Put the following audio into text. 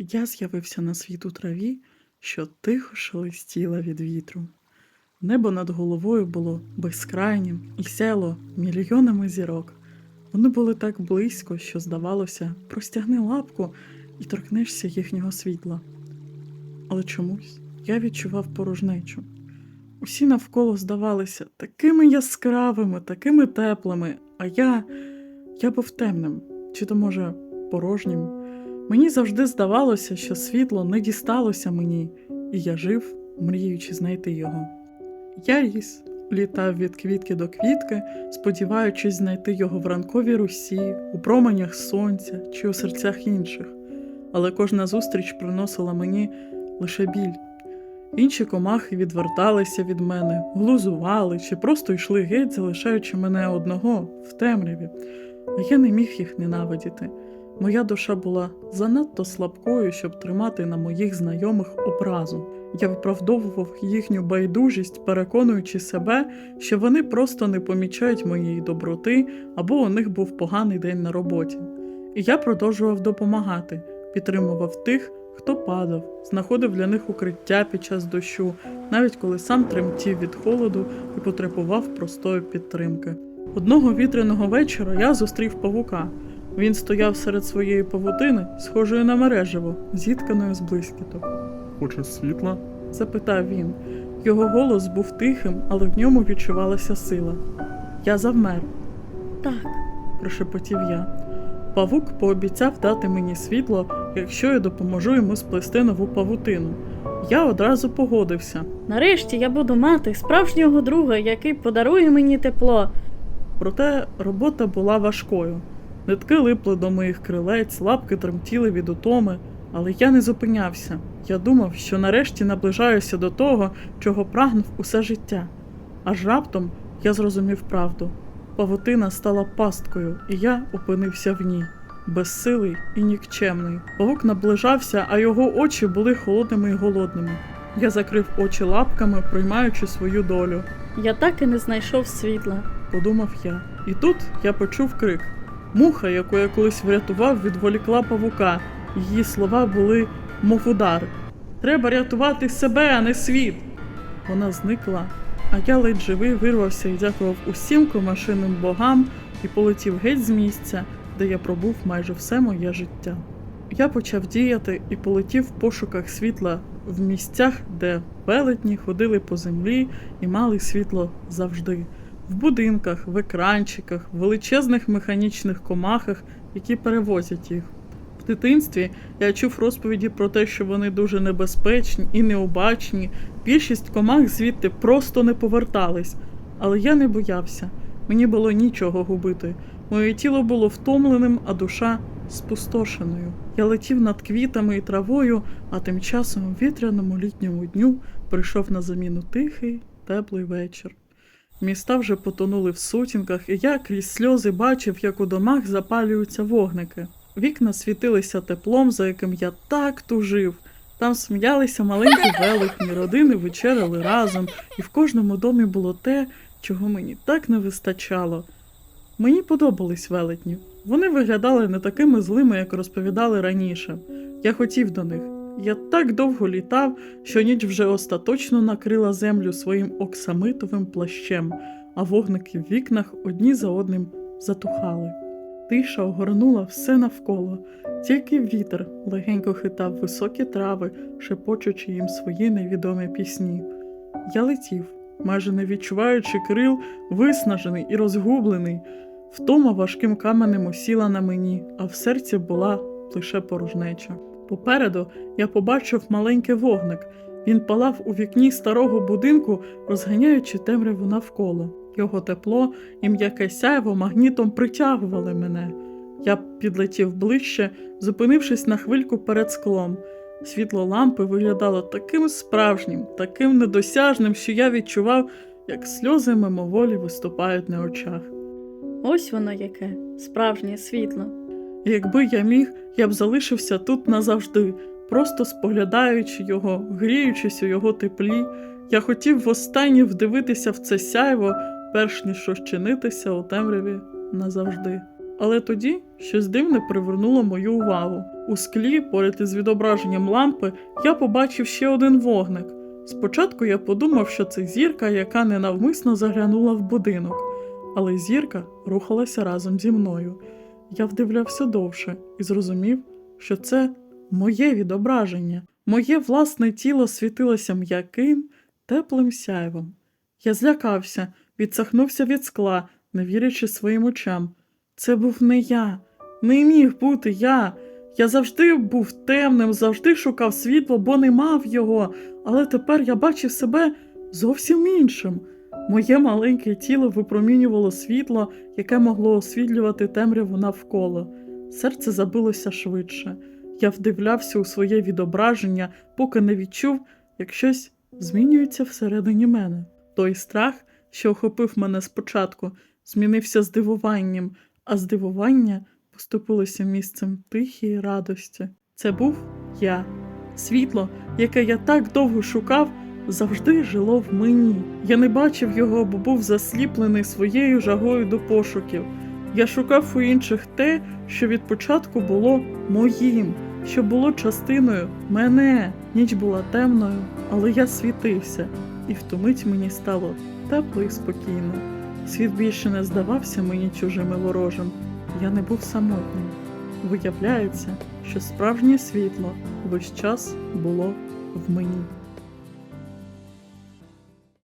Я з'явився на світ у траві, що тихо шелестіла від вітру. Небо над головою було безкрайнім і сяло мільйонами зірок. Вони були так близько, що, здавалося, простягни лапку і торкнешся їхнього світла. Але чомусь я відчував порожнечу. Усі навколо здавалися такими яскравими, такими теплими, а я, я був темним, чи то, може, порожнім. Мені завжди здавалося, що світло не дісталося мені, і я жив, мріючи знайти його. Я ріс, літав від квітки до квітки, сподіваючись знайти його в ранковій русі, у променях сонця чи у серцях інших, але кожна зустріч приносила мені лише біль. Інші комахи відверталися від мене, глузували чи просто йшли геть, залишаючи мене одного в темряві, а я не міг їх ненавидіти. Моя душа була занадто слабкою, щоб тримати на моїх знайомих образу. Я виправдовував їхню байдужість, переконуючи себе, що вони просто не помічають моєї доброти або у них був поганий день на роботі. І я продовжував допомагати, підтримував тих, хто падав, знаходив для них укриття під час дощу, навіть коли сам тремтів від холоду і потребував простої підтримки. Одного вітряного вечора я зустрів павука. Він стояв серед своєї павутини, схожої на мережево, зітканою з блискіток. Хочеш світла? запитав він. Його голос був тихим, але в ньому відчувалася сила. Я завмер. Так, прошепотів я. Павук пообіцяв дати мені світло, якщо я допоможу йому сплести нову павутину. Я одразу погодився. Нарешті я буду мати справжнього друга, який подарує мені тепло. Проте робота була важкою. Нитки липли до моїх крилець, лапки тремтіли від утоми, але я не зупинявся. Я думав, що нарешті наближаюся до того, чого прагнув усе життя. Аж раптом я зрозумів правду. Павутина стала пасткою, і я опинився в ній, безсилий і нікчемний. Павук наближався, а його очі були холодними і голодними. Я закрив очі лапками, приймаючи свою долю. Я так і не знайшов світла. подумав я. І тут я почув крик. Муха, яку я колись врятував, відволікла павука. Її слова були мов удар. Треба рятувати себе, а не світ. Вона зникла, а я ледь живий вирвався і дякував усім комашиним богам і полетів геть з місця, де я пробув майже все моє життя. Я почав діяти і полетів в пошуках світла в місцях, де велетні ходили по землі і мали світло завжди в будинках, в екранчиках, в величезних механічних комахах, які перевозять їх. В дитинстві я чув розповіді про те, що вони дуже небезпечні і необачні. Більшість комах звідти просто не повертались. Але я не боявся. Мені було нічого губити. Моє тіло було втомленим, а душа спустошеною. Я летів над квітами і травою, а тим часом у вітряному літньому дню прийшов на заміну тихий, теплий вечір. Міста вже потонули в сутінках, і я крізь сльози бачив, як у домах запалюються вогники. Вікна світилися теплом, за яким я так тужив. Там сміялися маленькі великні, родини вечеряли разом, і в кожному домі було те, чого мені так не вистачало. Мені подобались велетні. Вони виглядали не такими злими, як розповідали раніше. Я хотів до них. Я так довго літав, що ніч вже остаточно накрила землю своїм оксамитовим плащем, а вогники в вікнах одні за одним затухали. Тиша огорнула все навколо, тільки вітер легенько хитав високі трави, шепочучи їм свої невідомі пісні. Я летів, майже не відчуваючи крил, виснажений і розгублений. Втома важким каменем осіла на мені, а в серці була лише порожнеча. Попереду я побачив маленький вогник. Він палав у вікні старого будинку, розганяючи темряву навколо. Його тепло і м'яке сяйво магнітом притягували мене. Я підлетів ближче, зупинившись на хвильку перед склом. Світло лампи виглядало таким справжнім, таким недосяжним, що я відчував, як сльози мимоволі виступають на очах. Ось воно яке, справжнє світло. Якби я міг, я б залишився тут назавжди, просто споглядаючи його, гріючись у його теплі. Я хотів востаннє вдивитися в це сяйво, перш ніж розчинитися у темряві назавжди. Але тоді щось дивне привернуло мою увагу. У склі, поряд із відображенням лампи, я побачив ще один вогник. Спочатку я подумав, що це зірка, яка ненавмисно заглянула в будинок, але зірка рухалася разом зі мною. Я вдивлявся довше і зрозумів, що це моє відображення. Моє власне тіло світилося м'яким, теплим сяйвом. Я злякався, відсахнувся від скла, не вірячи своїм очам. Це був не я, не міг бути я. Я завжди був темним, завжди шукав світло, бо не мав його, але тепер я бачив себе зовсім іншим. Моє маленьке тіло випромінювало світло, яке могло освітлювати темряву навколо. Серце забилося швидше. Я вдивлявся у своє відображення, поки не відчув, як щось змінюється всередині мене. Той страх, що охопив мене спочатку, змінився здивуванням, а здивування поступилося місцем тихій радості. Це був я. Світло, яке я так довго шукав, завжди жило в мені. Я не бачив його, бо був засліплений своєю жагою до пошуків. Я шукав у інших те, що від початку було моїм, що було частиною мене. Ніч була темною, але я світився, і в ту мить мені стало тепло і спокійно. Світ більше не здавався мені чужим і ворожим. Я не був самотнім. Виявляється, що справжнє світло весь час було в мені.